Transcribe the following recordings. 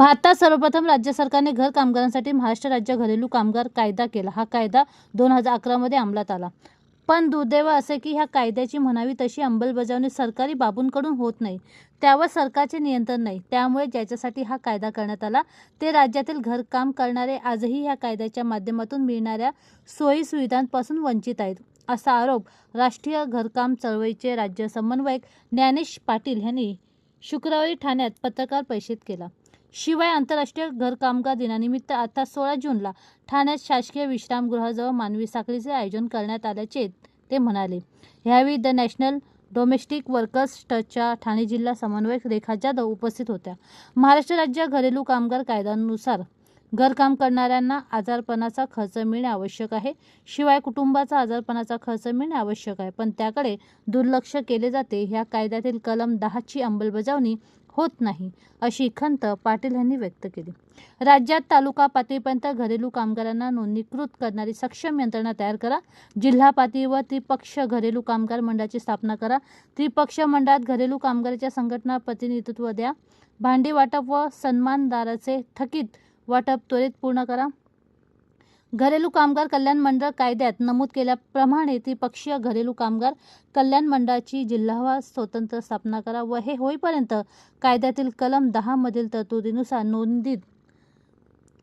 भारतात सर्वप्रथम राज्य सरकारने घर कामगारांसाठी महाराष्ट्र राज्य घरेलू कामगार कायदा केला. हा कायदा दोन हजार अकरामध्ये अंमलात आला. पण दुर्दैव असे की ह्या कायद्याची म्हणावी तशी अंमलबजावणी सरकारी बाबूंकडून होत नाही. त्यावर सरकारचे नियंत्रण नाही. त्यामुळे ज्याच्यासाठी हा कायदा करण्यात आला ते राज्यातील घरकाम करणारे आजही ह्या कायद्याच्या माध्यमातून मिळणाऱ्या सोयी सुविधांपासून वंचित आहेत असा आरोप राष्ट्रीय घरकाम चळवळीचे राज्य समन्वयक ज्ञानेश पाटील यांनी शुक्रवारी ठाण्यात पत्रकार परिषदेत केला. शिवाय आंतरराष्ट्रीय घरकामगार दिनानिमित्त आता सोळा जूनला ठाण्यात शासकीय विश्रामगृहाजवळ मानवी साखळीचे आयोजन करण्यात आल्याचे ते म्हणाले. यावेळी द नॅशनल डोमेस्टिक वर्कर्स ट्रस्टच्या ठाणे जिल्हा समन्वयक रेखा जाधव उपस्थित होत्या. महाराष्ट्र राज्य घरेलू कामगार कायद्यानुसार घरकाम करणाऱ्यांना आजारपणाचा खर्च मिळणे आवश्यक आहे. शिवाय कुटुंबाचा आजारपणाचा खर्च मिळणे आवश्यक आहे. पण त्याकडे दुर्लक्ष केले जाते. ह्या कायद्यातील कलम दहाची अंमलबजावणी होत नाही अशी खंत पाटील यांनी व्यक्त केली. राज्यात तालुका पातळीपर्यंत घरेलू कामगारांना नोंदणीकृत करणारी सक्षम यंत्रणा तयार करा. जिल्हा पातळीवर त्रिपक्ष घरेलू कामगार मंडळाची स्थापना करा. त्रिपक्ष मंडळात घरेलू कामगाराच्या संघटना प्रतिनिधित्व द्या. भांडी वाटप व सन्मानदाराचे थकीत वाटप त्वरित पूर्ण करा. घरेलू कामगार कल्याण मंडळ कायद्यात नमूद केल्याप्रमाणे त्रिपक्षीय घरेलू कामगार कल्याण मंडळाची जिल्हावार स्वतंत्र स्थापना करा व हे होईपर्यंत कायद्यातील कलम दहा मधील तरतुदीनुसार नोंदीत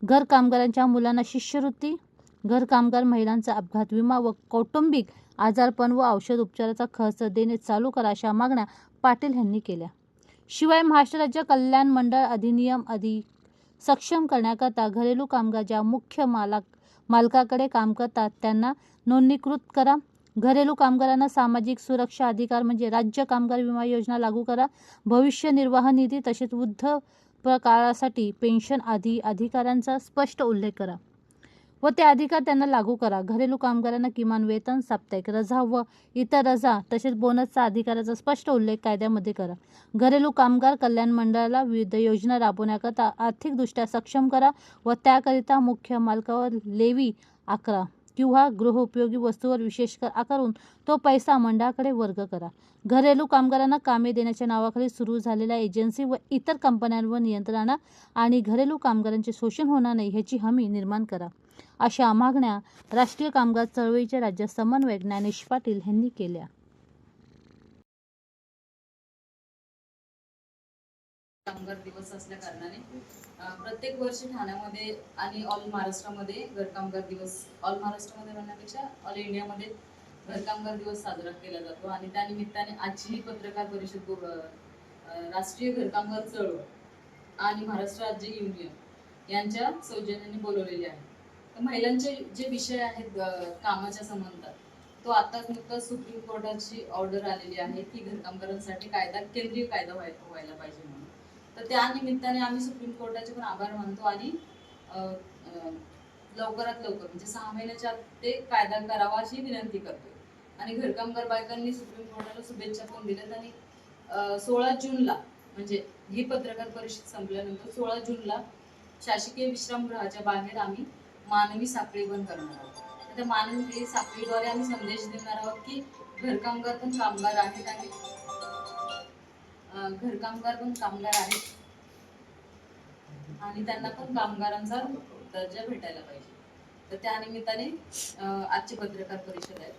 घर कामगारांच्या मुलांना शिष्यवृत्ती घर कामगार महिलांचा अपघात विमा व कौटुंबिक आजारपण व औषध उपचाराचा खर्च देणे चालू करा अशा मागण्या पाटील यांनी केल्या. शिवाय महाराष्ट्र राज्य कल्याण मंडळ अधिनियम अधिक सक्षम करण्याकरता घरेलू कामगार ज्या मुख्य मालक मालकाकडे काम करतात. त्यांना नोंदणीकृत करा. घरेलू कामगारांना सामाजिक सुरक्षा अधिकार म्हणजे राज्य कामगार विमा योजना लागू करा. भविष्य निर्वाह निधी तसेच वृद्ध काळासाठी पेन्शन आदी अधिकारांचा स्पष्ट उल्लेख करा. व ते अधिकार त्यांना लागू करा. घरेलू कामगारांना किमान वेतन साप्ताहिक रजा व इतर रजा तसेच बोनसचा अधिकाराचा स्पष्ट उल्लेख कायद्यामध्ये करा. घरेलू कामगार कल्याण मंडळाला विविध योजना राबवण्याकरता आर्थिकदृष्ट्या सक्षम करा व त्याकरिता मुख्य मालकावर लेवी आकरा किंवा गृहउपयोगी वस्तूवर विशेष कर आकारून तो पैसा मंडळाकडे वर्ग करा. घरेलू कामगारांना कामे देण्याच्या नावाखाली सुरू झालेल्या एजन्सी व इतर कंपन्यांवर नियंत्रण आणा आणि घरेलू कामगारांचे शोषण होणार नाही ह्याची हमी निर्माण करा. अशा मागण्या राष्ट्रीय कामगार चळवळीचे राज्य समन्वयक ज्ञानेश पाटील यांनी केल्या. कामगार दिवस असल्या कारणाने प्रत्येक वर्षी ठाण्यामध्ये आणि ऑल महाराष्ट्रामध्ये घरकामगार दिवस ऑल महाराष्ट्रामध्ये म्हणण्यापेक्षा ऑल इंडियामध्ये घरकामगार दिवस साजरा केला जातो आणि त्या निमित्ताने आजची ही पत्रकार परिषद राष्ट्रीय घरकामगार चळवळ आणि महाराष्ट्र राज्य युनियन यांच्या सौजन्याने बोलवलेली आहे. तर महिलांचे जे विषय आहेत कामाच्या संबंधात तो आताच नुकताच सुप्रीम कोर्टाची ऑर्डर आलेली आहे की घरकामगारांसाठी कायदा केंद्रीय कायदा व्हाय- व्हायला पाहिजे म्हणून. तर त्या निमित्ताने आम्ही सुप्रीम कोर्टाचे पण आभार मानतो आणि लवकरात लवकर म्हणजे सहा महिन्याच्या आत ते कायदा करावा अशी विनंती करतो आणि घरकामगार बायकांनी सुप्रीम कोर्टाला शुभेच्छा पण दिल्यात आणि सोळा जूनला म्हणजे ही पत्रकार परिषद संपल्यानंतर सोळा जूनला शासकीय विश्रामगृहाच्या बाहेर आम्ही मानवी साखळी पण करणार आहोत. तर त्या मानवी साखळीद्वारे आम्ही संदेश देणार आहोत की घरकामगार पण कामगार आहेत आणि घरकामगार पण कामगार आहेत. आणि त्यांना पण कामगारांचा दर्जा भेटायला पाहिजे. तर त्या निमित्ताने अं, आजची पत्रकार परिषद आहे.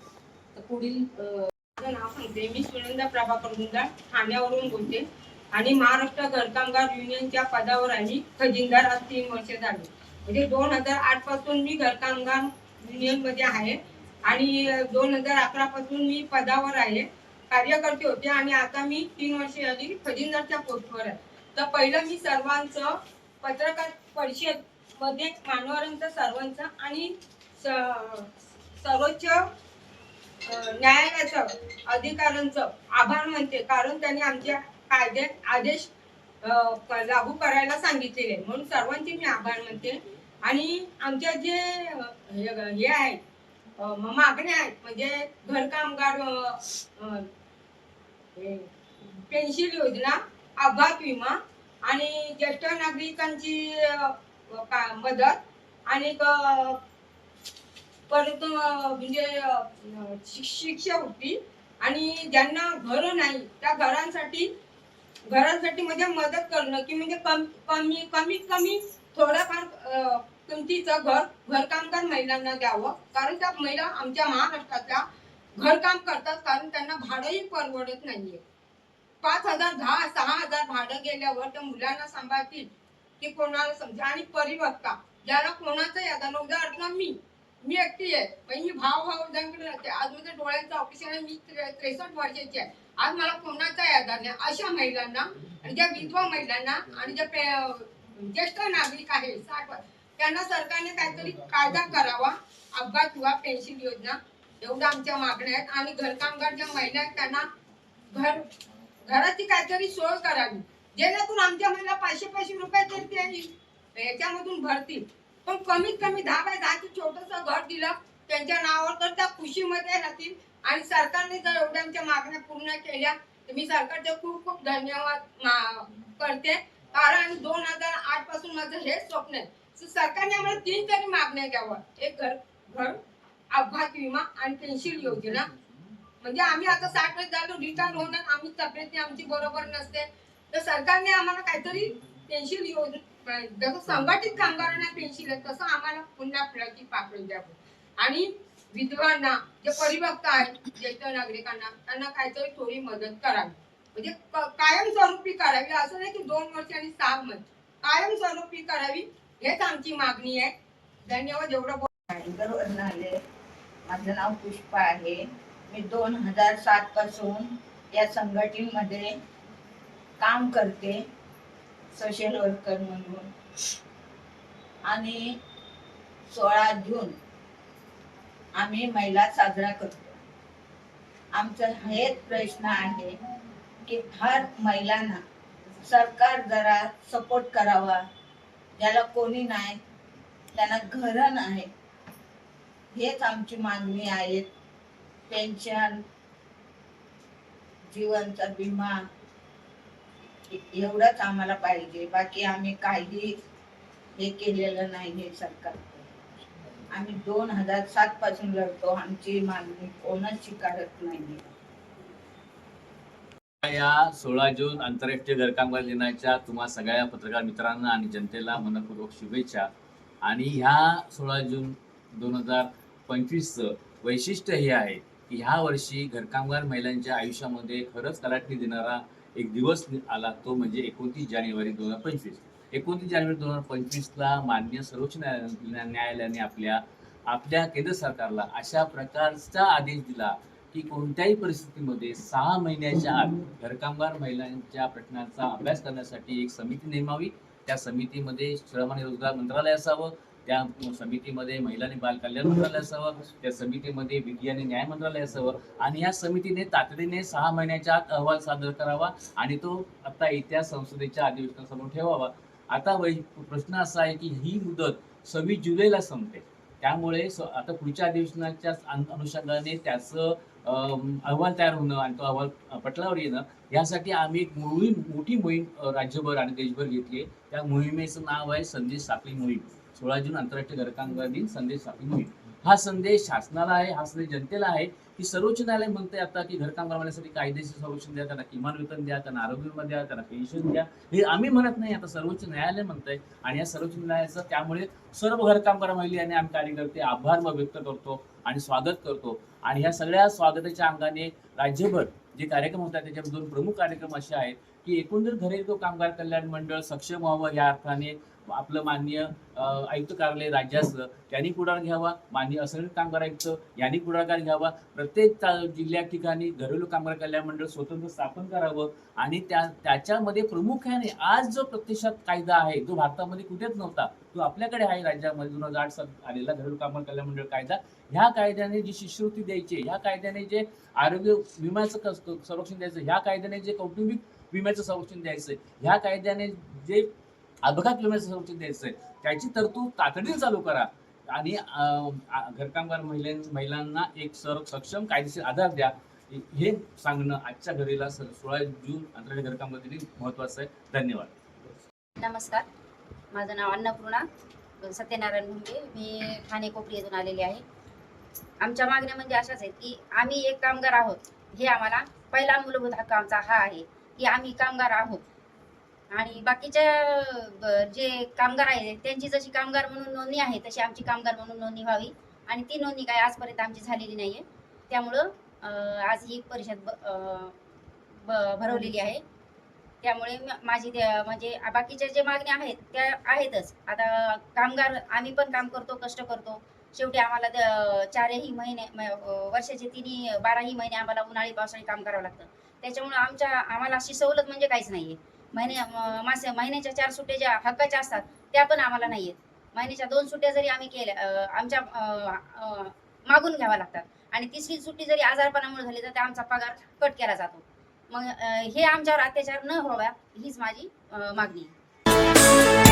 तर पुढील माझं नाव सांगते. मी सुनंदा प्रभाकर गुंजाळ ठाण्यावरून बोलते. आणि महाराष्ट्र घरकामगार युनियनच्या पदावर आहे खजिनदार आज वर्ष झाले म्हणजे दोन हजार आठपासून मी घरकामगार युनियनमध्ये आहे. आणि दोन हजार अकरा पासून मी पदावर आहे कार्यकर्ते होते आणि आता मी तीन वर्ष आधी खजिनदारच्या पोस्टवर आहे. तर पहिलं मी सर्वांचं पत्रकार परिषदमध्ये मान्यवरांचं सर्वांचं आणि सर्वोच्च न्यायालयाचं अधिकाऱ्यांचं आभार मानते. कारण त्यांनी आमच्या कायद्यात आदेश लागू करायला सांगितलेले. म्हणून सर्वांचे मी आभार मानते. आणि आमच्या जे हे आहेत मागण्या आहेत म्हणजे घरकामगार पेन्शिल पेन्शन योजना अपघात विमा आणि ज्येष्ठ नागरिकांची मदत आणि परत म्हणजे शिष्यवृत्ती आणि ज्यांना घर नाही त्या घरांसाठी घरांसाठी म्हणजे मदत करणं की म्हणजे कम कमी कमीत कमी थोडं किमतीचं घर घरकामगार महिलांना द्यावं. कारण त्या महिला आमच्या महाराष्ट्रातल्या घरकाम करतात. कारण त्यांना भाडंही परवडत नाहीये. पाच हजार दहा सहा हजार भाडं गेल्यावर त्या मुलांना सांभाळतील की कोणाला समजा. आणि परिवक्ता ज्याला कोणाचं यादा उदाहरण मी मी एकटी आहे. पण मी भाव भाव राहते. आज माझ्या डोळ्यांचं ऑपरेशन आहे. मी त्रेसष्ट वर्षाची आहे. आज मला कोणाचा यादा नाही. अशा महिलांना आणि ज्या विधवा महिलांना आणि ज्या ज्येष्ठ नागरिक आहे साठ वर्ष त्यांना सरकारने काहीतरी कायदा करावा. अपघात किंवा पेन्शन योजना. एवढ्या आमच्या मागण्या आहेत. आणि घरकामगार ज्या महिला आहेत त्यांना घर घराची काहीतरी सोय करावी. जेणेकरून आमच्या महिला पाचशे पाचशे रुपये तरी ते याच्यामधून भरतील. पण कमीत कमी दहा बाय दहाचं छोटंसं घर दिलं त्यांच्या नावावर तर त्या खुशीमध्ये राहतील. आणि सरकारने जर एवढ्या आमच्या मागण्या पूर्ण केल्या तर मी सरकारचे खूप खूप धन्यवाद मा- करते. कारण दोन हजार आठपासून माझं हे स्वप्न आहे. सरकारने आम्हाला तीन तरी मागण्या द्याव्या. एक घर घर अपघात विमा आणि पेन्शन योजना. म्हणजे आम्ही आता साठ वर्ष झालो रिटायर होणार आम्ही तब्येत आमची बरोबर नसते. तर सरकारने आम्हाला काहीतरी पेन्शन योजना जसं संघटित कामगारांना पेन्शन आहे तसं आम्हाला पुन्हा फुलाची पाकळी द्यावं. आणि विधवांना जे परिवक्ता आहेत ज्येष्ठ नागरिकांना त्यांना काहीतरी थोडी मदत करावी. म्हणजे कायमस्वरूपी करावी. असं नाही की दोन वर्ष आणि सहा महिने. कायमस्वरूपी करावी. हेच आमची मागणी आहे. धन्यवाद एवढं रायगडवरून आले. माझं नाव पुष्पा आहे. मी दोन हजार सात पासून या संघटनेमध्ये काम करते. सोशल वर्कर म्हणून. आणि सोळा जून आम्ही महिला साजरा करतो. आमचा हेच प्रश्न आहे की हर महिलांना सरकार जरा सपोर्ट करावा. ज्याला कोणी नाही त्यांना घरं नाही हेच आमची मागणी आहे. पेन्शन जीवनचा विमा एवढंच आम्हाला पाहिजे. बाकी आम्ही काही हे केलेलं नाही हे सरकार. आम्ही दोन हजार सात पासून लढतो. आमची मागणी कोणच स्वीकारत नाही या सोळा जून आंतरराष्ट्रीय घरकामगार दिनाच्या तुम्हा सगळ्या पत्रकार मित्रांना आणि जनतेला मनपूर्वक शुभेच्छा. आणि ह्या सोळा जून दोन हजार पंचवीसचं वैशिष्ट्य हे आहे की ह्या वर्षी घरकामगार महिलांच्या आयुष्यामध्ये खरंच कलाटणी देणारा एक दिवस आला तो म्हणजे एकोणतीस जानेवारी दोन हजार पंचवीस. एकोणतीस जानेवारी दोन हजार पंचवीसला मान्य सर्वोच्च न्यायालयाने आपल्या आपल्या केंद्र सरकारला अशा प्रकारचा आदेश दिला की कोणत्याही परिस्थितीमध्ये सहा महिन्याच्या आत घरकामगार महिलांच्या प्रश्नांचा अभ्यास करण्यासाठी एक समिती नेमावी. त्या समितीमध्ये श्रम आणि रोजगार मंत्रालय असावं त्या समितीमध्ये महिला आणि बाल कल्याण मंत्रालय असावं त्या समितीमध्ये विधी आणि न्याय मंत्रालय असावं आणि या समितीने तातडीने सहा महिन्याच्या आत अहवाल सादर करावा आणि तो आता येत्या संसदेच्या अधिवेशनासमोर ठेवावा. आता वै प्रश्न असा आहे की ही मुदत सव्वीस जुलैला संपते त्यामुळे आता पुढच्या अधिवेशनाच्या अनुषंगाने त्याचं अहवाल तयार होणं आणि तो अहवाल पटलावर येणं यासाठी आम्ही एक मोहीम मोठी मोहीम राज्यभर आणि देशभर घेतली आहे. त्या मोहिमेचं नाव आहे संदेश साखळी मोहीम. सोळा जून आंतरराष्ट्रीय घरकामगार दिन संदेश साखळी मोहीम. हा संदेश शासनाला आहे हा संदेश जनतेला आहे. की सर्वोच्च न्यायालय म्हणते आता की घरकाम करण्यासाठी कायदेशीर संरक्षण द्या त्यांना किमान वेतन द्या त्यांना आरोग्य विमा द्या त्यांना पेन्शन द्या. हे आम्ही म्हणत नाही आता सर्वोच्च न्यायालय म्हणतंय. आणि या सर्वोच्च न्यायालयाचं त्यामुळे सर्व घरकामगार आणि आम्ही कार्यकर्ते आभार व्यक्त करतो आणि स्वागत करतो. आणि ह्या सगळ्या स्वागताच्या अंगाने राज्यभर जे कार्यक्रम होतात त्याच्यामध्ये दोन प्रमुख कार्यक्रम असे आहेत की एकंदर घरेलू कामगार कल्याण मंडळ सक्षम व्हावं या अर्थाने आपलं मान्य आयुक्त कार्यालय राज्याचं त्यांनी पुढाकार घ्यावा. मान्य असंघटित कामगार आयुक्त यांनी पुढाकार घ्यावा. प्रत्येक जिल्ह्या ठिकाणी घरेलू कामगार कल्याण मंडळ स्वतंत्र स्थापन करावं आणि त्या त्याच्यामध्ये प्रामुख्याने आज जो प्रत्यक्षात कायदा आहे जो भारतामध्ये कुठेच नव्हता तो आपल्याकडे आहे राज्यामध्ये. दोन हजार आठ सात आलेला घरेलू कामगार कल्याण मंडळ कायदा. ह्या कायद्याने जी शिष्यवृत्ती द्यायची ह्या कायद्याने जे आरोग्य विम्याचं संरक्षण द्यायचं ह्या कायद्याने जे कौटुंबिक विम्याचं संरक्षण द्यायचं ह्या कायद्याने जे अपघात विम्याचं संरक्षण आहे त्याची तरतूद तातडीने चालू करा. आणि घरकामगार महिलां महिलांना एक सर सक्षम कायदेशीर आधार द्या. हे सांगणं आजच्या घडीला स- सोळा जून आंतरराष्ट्रीय घरकामगार दिन महत्वाचं आहे. धन्यवाद. नमस्कार. माझं नाव अन्नपूर्णा सत्यनारायण मुंडे मी ठाणे कोपरी येथून आलेले आहे. आमच्या मागण्या म्हणजे अशाच आहेत की आम्ही एक कामगार आहोत. हे आम्हाला पहिला मूलभूत हक्क आमचा हा आहे की आम्ही कामगार आहोत. आणि बाकीच्या जे कामगार आहेत त्यांची जशी कामगार म्हणून नोंदणी आहे तशी आमची कामगार म्हणून नोंदणी व्हावी. आणि ती नोंदणी काय आजपर्यंत आमची झालेली नाही आहे त्यामुळं आज ही परिषद भरवलेली आहे. त्यामुळे माझी म्हणजे बाकीच्या जे मागण्या आहेत त्या आहेतच. आता कामगार आम्ही पण काम करतो कष्ट करतो. शेवटी आम्हाला चारही महिने वर्षाचे तिन्ही बाराही महिने आम्हाला उन्हाळी पावसाळी काम करावं लागतं. त्याच्यामुळे आमच्या आम्हाला अशी सवलत म्हणजे काहीच नाही आहे महिन्या मासे महिन्याच्या चार सुट्ट्या ज्या हक्काच्या असतात त्या पण आम्हाला नाही आहेत महिन्याच्या दोन सुट्ट्या जरी आम्ही केल्या आमच्या मागून घ्याव्या लागतात. आणि तिसरी सुट्टी जरी आजारपणामुळे झाली तर आमचा पगार कट केला जातो. मग हे आमच्यावर अत्याचार न व्हावा हीच माझी मागणी आहे.